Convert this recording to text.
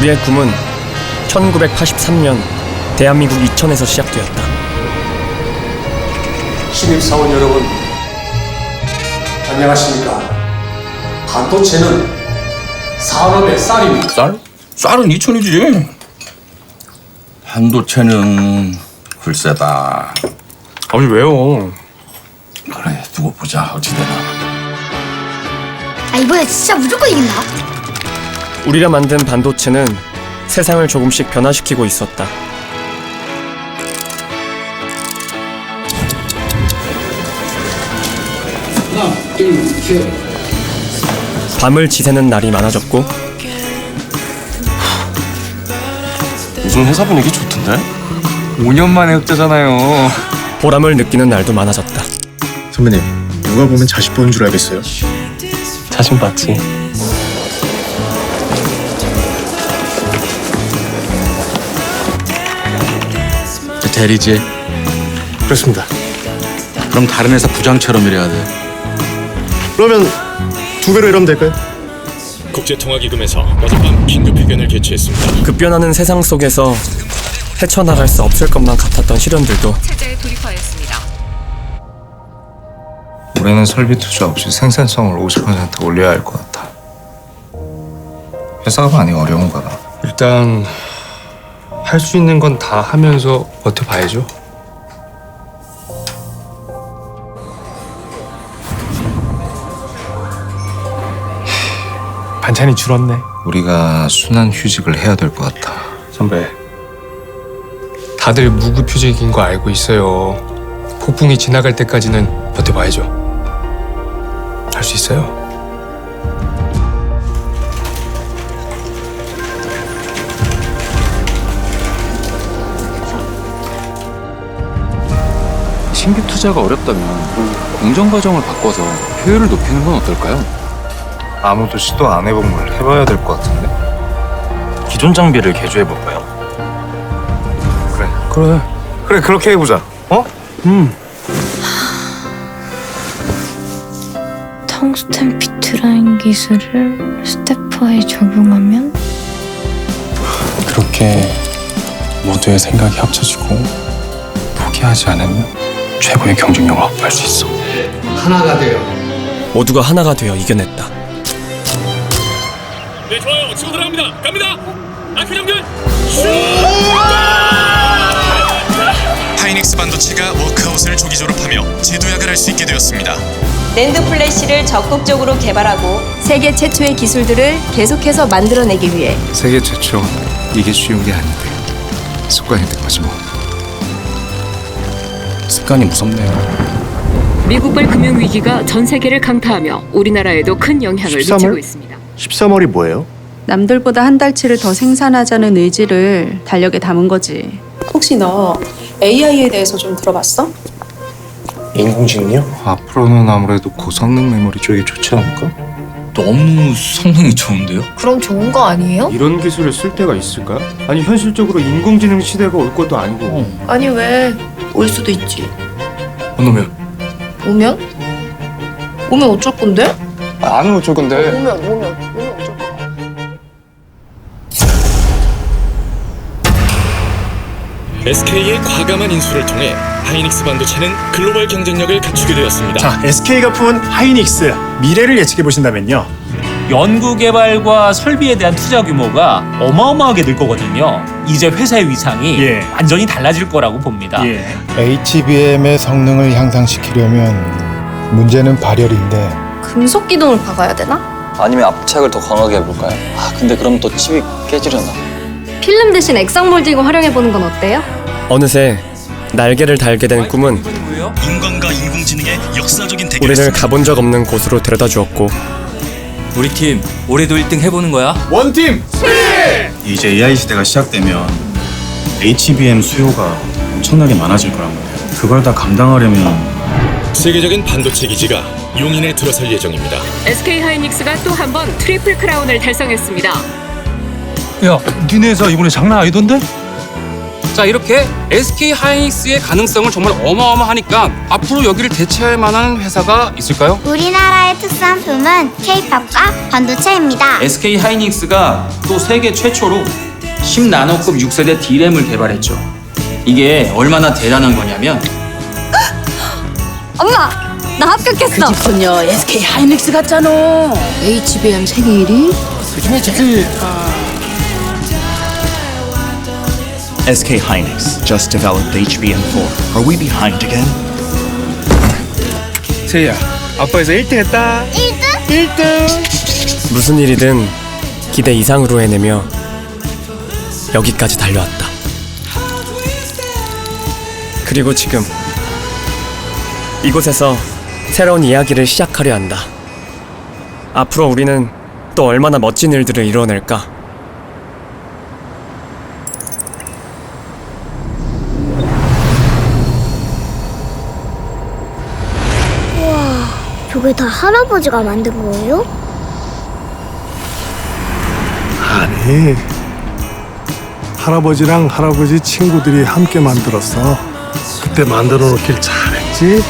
우리의 꿈은 1983년 대한민국 이천에서 시작되었다. 신입 사원 여러분, 안녕하십니까. 반도체는 산업의 쌀입니다. 쌀? 쌀은 이천이지. 반도체는 글쎄다. 아니 왜요? 그래 두고 보자 어찌 되나. 아 이번에 진짜 무조건 이긴다. 우리가 만든 반도체는 세상을 조금씩 변화시키고 있었다. 밤을 지새는 날이 많아졌고 요즘 회사 분위기 좋던데? 5년 만에 흑자잖아요. 보람을 느끼는 날도 많아졌다. 선배님 누가 보면 자식 보는 줄 알겠어요? 자신 봤지? 대리지. 그렇습니다 그럼 다른 회사 부장처럼 일해야 돼. 그러면 두 배로 이러면 될까요? 국제통화기금에서 어젯밤 긴급 회견을 개최했습니다. 급변하는 세상 속에서 헤쳐나갈 수 없을 것만 같았던 시련들도 체제에 돌입하였습니다. 올해는 설비 투자 없이 생산성을 50% 올려야 할 것 같아. 회사가 많이 어려운 거다. 일단 할 수 있는 건 다 하면서 버텨봐야죠. 반찬이 줄었네. 우리가 순환 휴직을 해야 될 것 같아. 선배. 다들 무급휴직인 거 알고 있어요. 폭풍이 지나갈 때까지는 버텨봐야죠. 할 수 있어요. 신규 투자가 어렵다면 공정 과정을 바꿔서 효율을 높이는 건 어떨까요? 아무도 시도 안 해본 걸 해봐야 될 것 같은데. 기존 장비를 개조해 볼까요? 그래. 그래. 그래 그렇게 해보자. 어? 텅스텐 피트라인 기술을 스테퍼에 적용하면 그렇게 모두의 생각이 합쳐지고 포기하지 않으면 최고의 경쟁력을 확보할 수 있어. 하나가 되어 모두가 하나가 되어 이겨냈다. 네, 좋아요. 치고 들어갑니다. 갑니다. 아크 연결. 하이닉스 반도체가 워크아웃을 조기 졸업하며 재도약을 할 수 있게 되었습니다. 랜드 플래시를 적극적으로 개발하고 세계 최초의 기술들을 계속해서 만들어내기 위해 세계 최초 이게 쉬운 게 아닌데 습관이 된 거지 뭐. 습관이 무섭네요. 미국발 금융 위기가 전 세계를 강타하며 우리나라에도 큰 영향을 13월? 미치고 있습니다. 13월이 뭐예요? 남들보다 한 달치를 더 생산하자는 의지를 달력에 담은 거지. 혹시 너 AI에 대해서 좀 들어봤어? 인공지능이요? 앞으로는 아무래도 고성능 메모리 쪽이 좋지 않을까? 너무 성능이 좋은데요? 그럼 좋은 거 아니에요? 이런 기술을 쓸 때가 있을까? 아니 현실적으로 인공지능 시대가 올 것도 아니고. 아니 왜? 올 수도 있지. 안 오면? 오면? 오면 어쩔 건데? 안 어쩔 건데. 오면 오면 SK의 과감한 인수를 통해 하이닉스 반도체는 글로벌 경쟁력을 갖추게 되었습니다. 자 SK가 푼 하이닉스 미래를 예측해 보신다면요 연구개발과 설비에 대한 투자 규모가 어마어마하게 늘 거거든요. 이제 회사의 위상이 예. 완전히 달라질 거라고 봅니다. 예. HBM의 성능을 향상시키려면 문제는 발열인데 금속 기둥을 박아야 되나? 아니면 압착을 더 강하게 해볼까요? 아 근데 그럼 또 칩이 깨지려나? 필름 대신 액상 몰딩을 활용해 보는 건 어때요? 어느새 날개를 달게 된 꿈은 인간과 인공지능의 역사적인 대결. 우리를 가본 적 없는 곳으로 데려다 주었고 우리 팀 올해도 1등 해보는 거야? 원팀 이제 AI 시대가 시작되면 HBM 수요가 엄청나게 많아질 거란 말이에요. 그걸 다 감당하려면 세계적인 반도체 기지가 용인에 들어설 예정입니다. SK 하이닉스가 또 한 번 트리플 크라운을 달성했습니다. 야, 니네 회사 이번에 장난 아니던데? 자 이렇게 SK 하이닉스의 가능성은 정말 어마어마하니까 앞으로 여기를 대체할 만한 회사가 있을까요? 우리나라의 특산 품 꿈은 K-팝과 반도체입니다. SK 하이닉스가 또 세계 최초로 10나노급 6세대 D램을 개발했죠. 이게 얼마나 대단한 거냐면 엄마! 나 합격했어! 그 집 소녀 SK 하이닉스 같잖아. HBM 세계 1위? 그 중에 제일 SK Hynix just developed HBM4. Are we behind again? 세희야 아빠에서 1등 했다 1등? 1등 무슨 일이든 기대 이상으로 해내며 여기까지 달려왔다. 그리고 지금 이곳에서 새로운 이야기를 시작하려 한다. 앞으로 우리는 또 얼마나 멋진 일들을 이뤄낼까? 저게 다 할아버지가 만든 거예요? 아니 할아버지랑 할아버지 친구들이 함께 만들었어 그때 만들어 놓길 잘했지